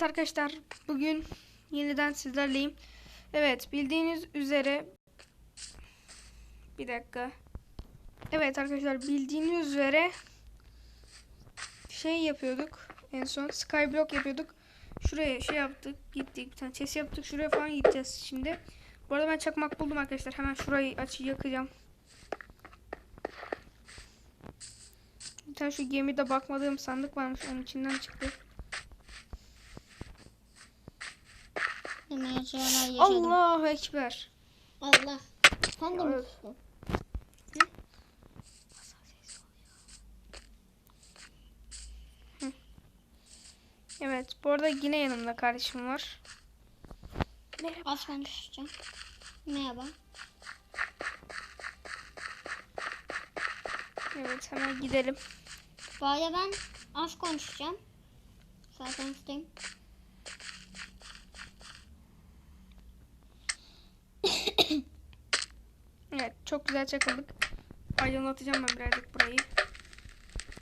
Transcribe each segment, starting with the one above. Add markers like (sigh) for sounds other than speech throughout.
Evet arkadaşlar bugün yeniden sizlerleyim. Evet bildiğiniz üzere bir dakika. Evet arkadaşlar bildiğiniz üzere şey yapıyorduk en son skyblock yapıyorduk. Şuraya şey yaptık gittik bir tane chest yaptık şuraya falan gideceğiz şimdi. Bu arada ben çakmak buldum arkadaşlar hemen şurayı açı yakacağım. Bir tane şu gemide bakmadığım sandık varmış onun içinden çıktı. Demeyeceğler yaşadım. Allahu Ekber. Allah. Sen de Evet. misin? Evet bu arada yine yanımda kardeşim var. Az konuşacağım. Merhaba. Evet hemen gidelim. Bu arada ben az konuşacağım. Zaten isteyim. Evet çok güzel çakıldık. Aydınlatacağım ben birazcık burayı.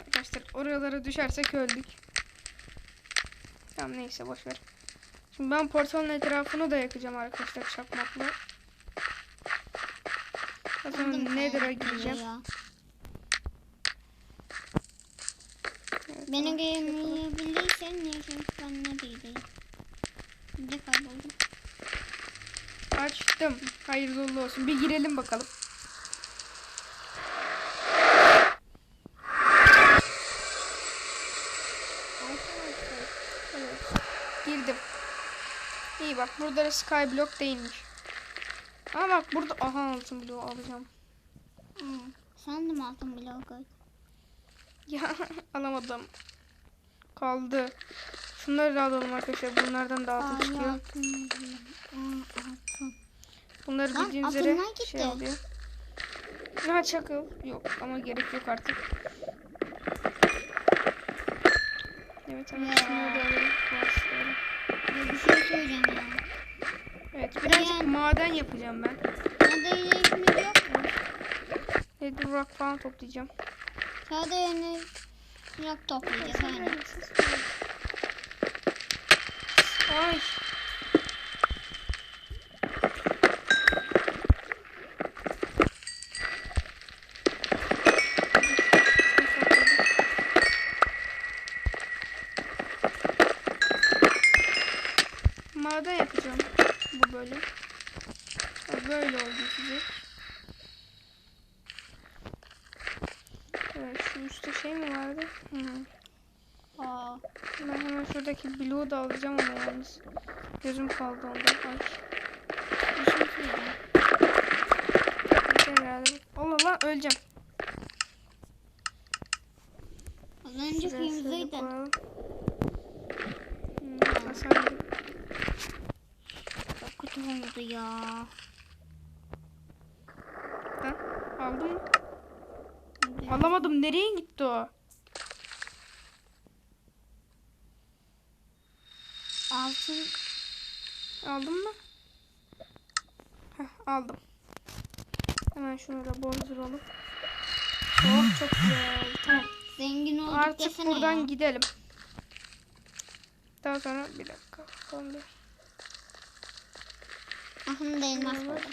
Arkadaşlar oralara düşersek öldük. Tamam neyse boş ver. Şimdi ben portalın etrafını da yakacağım arkadaşlar çakmakla. O zaman geliyor. Evet, Beni ne çünkü ben ne değilim. Bir de kayboldum. Açtım. Hayırlı uğurlu olsun. Bir girelim bakalım. Evet. Girdim. İyi bak burada da skyblock değilmiş. Ama bak burada aha altın bloğu alacağım. Hmm. Sandım altın bloğu koy. Ya (laughs) alamadım. Kaldı. Şunları da alalım arkadaşlar. Bunlardan da altın Ay, çıkıyor. altın bloğu. Aa, altın. Bunları Lan, bildiğiniz üzere gitti. şey oluyor. Ha çakıl. Yok ama gerek yok artık. Evet hemen Ya. şunları da alalım. Ya bir şey söyleyeceğim ya. Evet birazcık Yani- maden yapacağım ben. Sadece işimiz yok mu? Nether rock falan toplayacağım. Sadece yeni yok toplayacağız aynen. Ay. Maden yapacağım bu bölüm. Böyle oldu size. Evet şu üstte şey mi vardı? Hı. Aa, Ben hemen şuradaki bloğu da alacağım ama yalnız. Gözüm kaldı onda. Ay. bir şey. Yeter herhalde. Allah Allah öleceğim. Az önce Şuraya şöyle kırmızıydı. koyalım. Hmm, hasan gibi. Çok kötü oldu ya. Ha, mı? Alamadım. Nereye gitti o? Altın Aldın mı? Heh, aldım. Hemen şunu da bozduralım. Oh çok güzel. Tamam. zengin olduk Artık buradan ya. gidelim. Daha sonra bir dakika. Bakalım bir. Ahım da elmas buldum.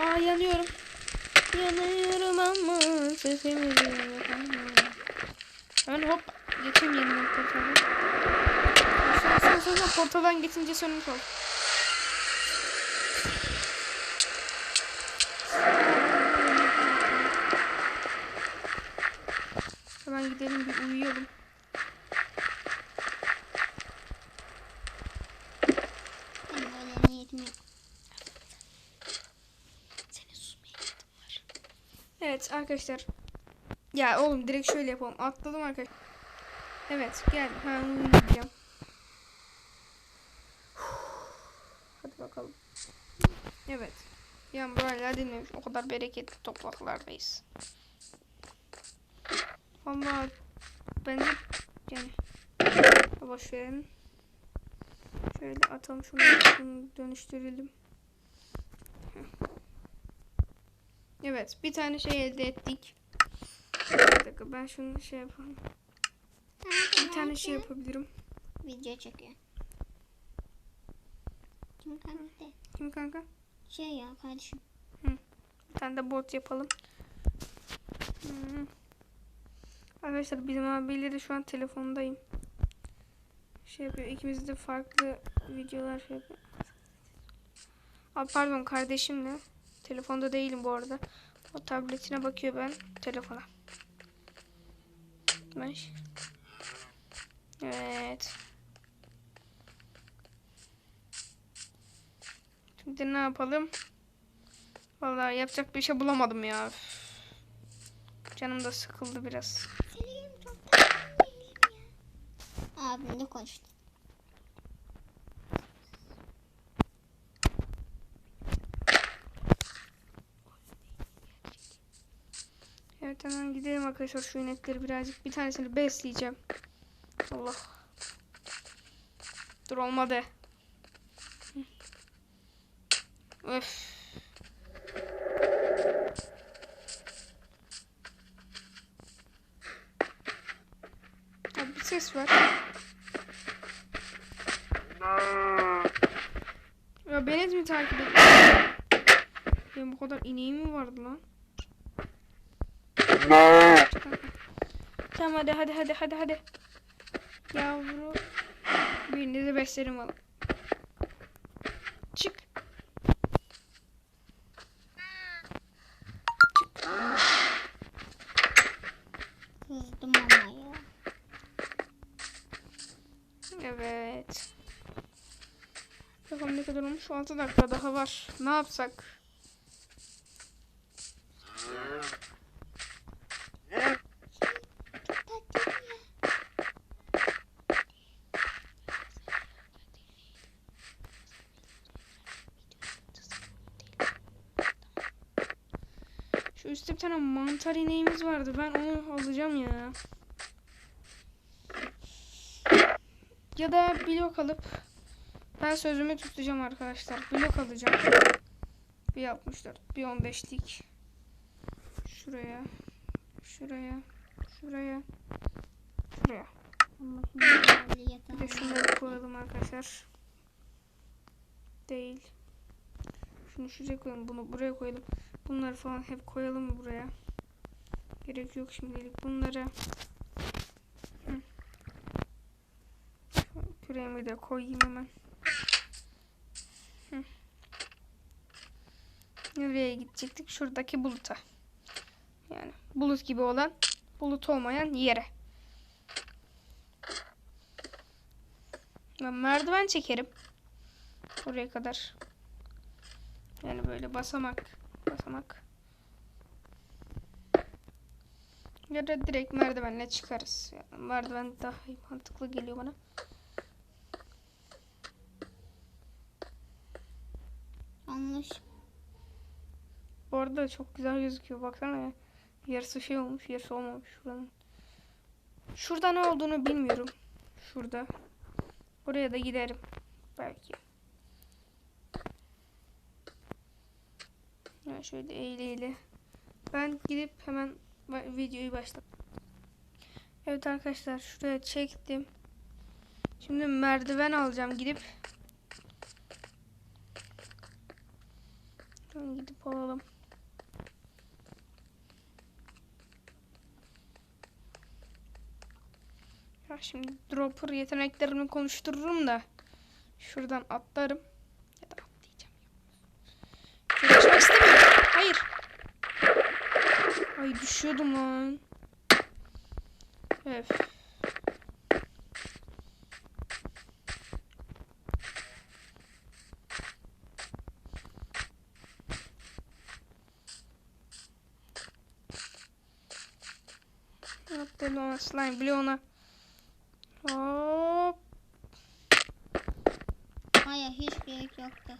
Aa yanıyorum. Yanıyorum ama sesimi duyamıyorum. Hemen hop geçeyim yeniden portaldan. Son son son son portaldan geçince sönmüş ol. Hemen gidelim bir uyuyalım. Benim öyle niyetim yok. Evet arkadaşlar. Ya oğlum direkt şöyle yapalım. Atladım arkadaşlar. Evet gel. Hemen uyuyacağım. Hadi bakalım. Evet. Yağmur hala dinlemiş. O kadar bereketli topraklardayız. Ama bence yani boş verin. Şöyle atalım şunu dönüştürelim. Evet bir tane şey elde ettik. Bir dakika ben şunu şey yapalım. Bir tane şey yapabilirim. Video çekiyor. Kim kanka? Kim kanka? Şey ya kardeşim. Bir tane de bot yapalım. Hmm. Arkadaşlar bizim abiyle de şu an telefondayım. Şey yapıyor. İkimiz de farklı videolar şey yapıyor. Aa, pardon kardeşimle. Telefonda değilim bu arada. O tabletine bakıyor ben telefona. Ben ş- Evet. Şimdi ne yapalım? Vallahi yapacak bir şey bulamadım ya. Canım da sıkıldı biraz. Abimle konuştu. Hemen gidelim arkadaşlar şu inekleri birazcık. Bir tanesini besleyeceğim. Allah. Dur olmadı. Öf. Abi bir ses var. Ya beni mi takip ediyor? Benim bu kadar ineğim mi vardı lan? Tamam hadi hadi hadi hadi hadi. Yavru. Birini de beslerim valla. Çık. Kızdım ama ya. Evet. Bakalım ne kadar olmuş? 6 dakika daha var. Ne yapsak? Üstte bir tane mantar ineğimiz vardı. Ben onu alacağım ya. Ya da blok alıp ben sözümü tutacağım arkadaşlar. Blok alacağım. Bir 64, bir 15'lik. Şuraya. Şuraya. Şuraya. Şuraya. Bir de şunları koyalım arkadaşlar. Değil. Şunu şuraya koyalım. Bunu buraya koyalım. Bunları falan hep koyalım buraya? Gerek yok şimdilik. Bunları Küreğimi de koyayım hemen. Nereye gidecektik? Şuradaki buluta. Yani bulut gibi olan, bulut olmayan yere. Ben merdiven çekerim. Oraya kadar. Yani böyle basamak. Basamak. Ya da direkt merdivenle çıkarız. Yani merdiven daha mantıklı geliyor bana. Yanlış. Bu arada çok güzel gözüküyor. Baksana ya. Yarısı şey olmuş, yarısı olmamış şuranın. Şurada ne olduğunu bilmiyorum. Şurada. Oraya da giderim. Belki. Ya şöyle eğile. Ben gidip hemen videoyu başlat. Evet arkadaşlar şuraya çektim. Şimdi merdiven alacağım gidip. Hemen gidip alalım. Ya şimdi dropper yeteneklerimi konuştururum da şuradan atlarım. Ya da atlayacağım. Şöyle uçmak istemiyorum. Hayır. Ay düşüyordum lan. Öf. Atladım ona slime bloğuna. Hop. Hayır hiç gerek yoktu.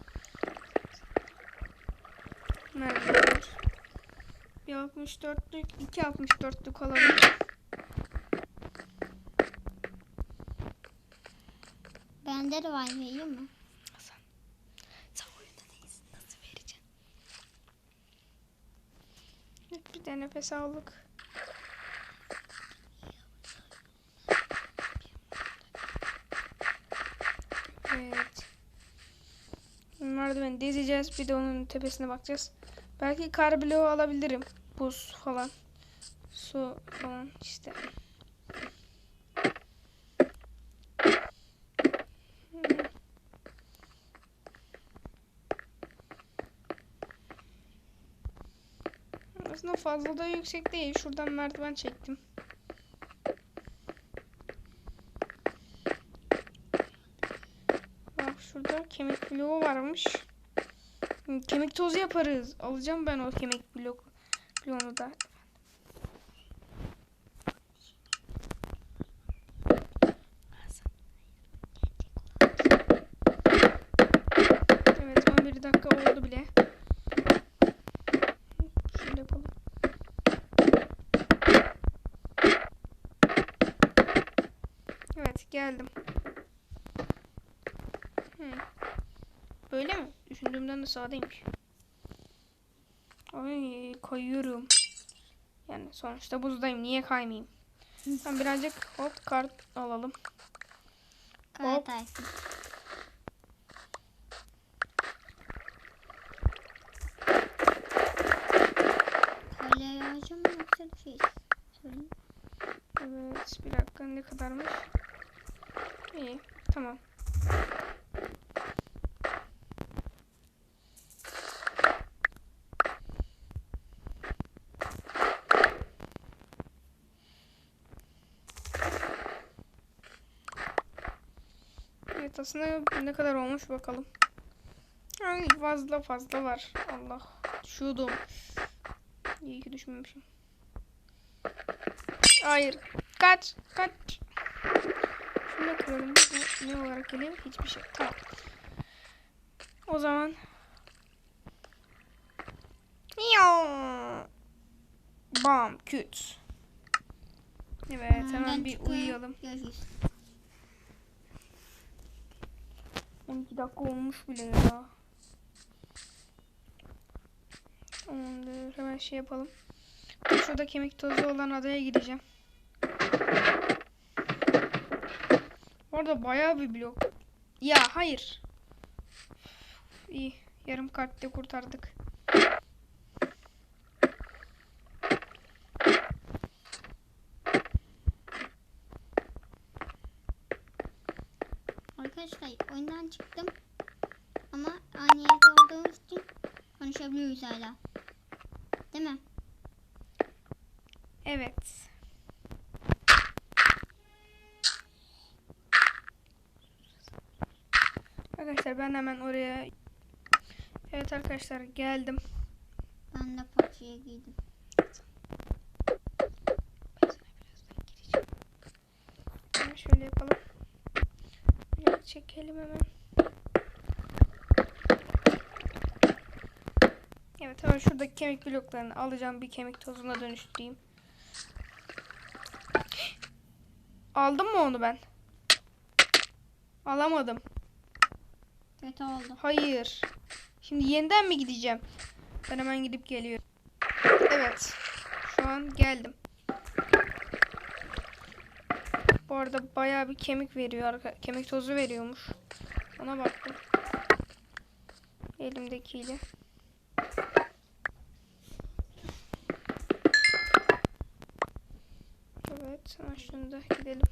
Merdivenler. 64'lük 2 64'lük alalım. Bende de var vereyim mi? Hasan. Sen oyunda değilsin. Nasıl vereceksin? Bir de nefes aldık. Evet. Merdiveni dizeceğiz. Bir de onun tepesine bakacağız. Belki kar bloğu alabilirim. Buz falan. Su falan işte. Aslında fazla da yüksek değil. Şuradan merdiven çektim. Bak şurada kemik bloğu varmış. Kemik tozu yaparız. Alacağım ben o kemik blok bloğunu da. Evet 11 dakika oldu bile. Şöyle yapalım. Evet geldim. Hmm. Böyle mi? Düşündüğümden de sağdaymış. Ay kayıyorum. Yani sonuçta buzdayım. Niye kaymayayım? Ben birazcık hot kart alalım. Hop. Kara Tayfun. Kale yağacağım mı yoksa şey söyleyeyim. Evet bir dakika ne kadarmış? İyi tamam. Aslında ne kadar olmuş bakalım. Ay fazla fazla var. Allah düşüyordum. İyi ki düşmemişim. Hayır. Kaç. Kaç. Şunu kıralım. Bu ne olarak geliyor? Hiçbir şey. Tamam. O zaman. Bam. Küt. Evet hemen bir uyuyalım. Görüşürüz. 12 dakika olmuş bile ya. Tamamdır. Hemen şey yapalım. Şurada kemik tozu olan adaya gideceğim. Orada bayağı bir blok. Ya hayır. İyi. Yarım kartte kurtardık. Arkadaşlar oyundan çıktım. Ama aynı yerde olduğumuz için konuşabiliyoruz hala. Değil mi? Evet. Arkadaşlar ben hemen oraya Evet arkadaşlar geldim. Ben de parçaya giydim. Hemen şöyle yapalım. Biraz çekelim hemen. Evet hemen şuradaki kemik bloklarını alacağım. Bir kemik tozuna dönüştüreyim. Aldım mı onu ben? Alamadım. Kötü oldu. Hayır. Şimdi yeniden mi gideceğim? Ben hemen gidip geliyorum. Evet. Şu an geldim. Bu arada bayağı bir kemik veriyor. Kemik tozu veriyormuş. Ona baktım. Elimdekiyle. Evet. Hemen şunu da gidelim.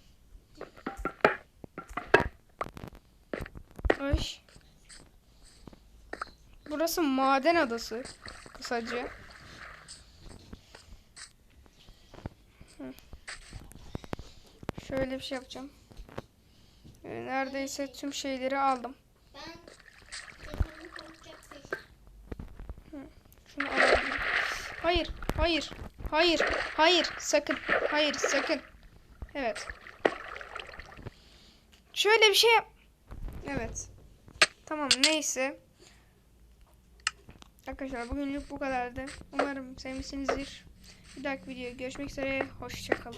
Ay. Burası maden adası. Kısaca. Hı. Şöyle bir şey yapacağım. Ee, Neredeyse tüm şeyleri aldım. Ben Şunu. Hayır, hayır, hayır, hayır, sakın, hayır, sakın. Evet. Şöyle bir şey yap. Evet. Tamam, neyse. Arkadaşlar bugünlük bu kadardı. Umarım sevmişsinizdir. Bir dahaki videoya görüşmek üzere. Hoşçakalın.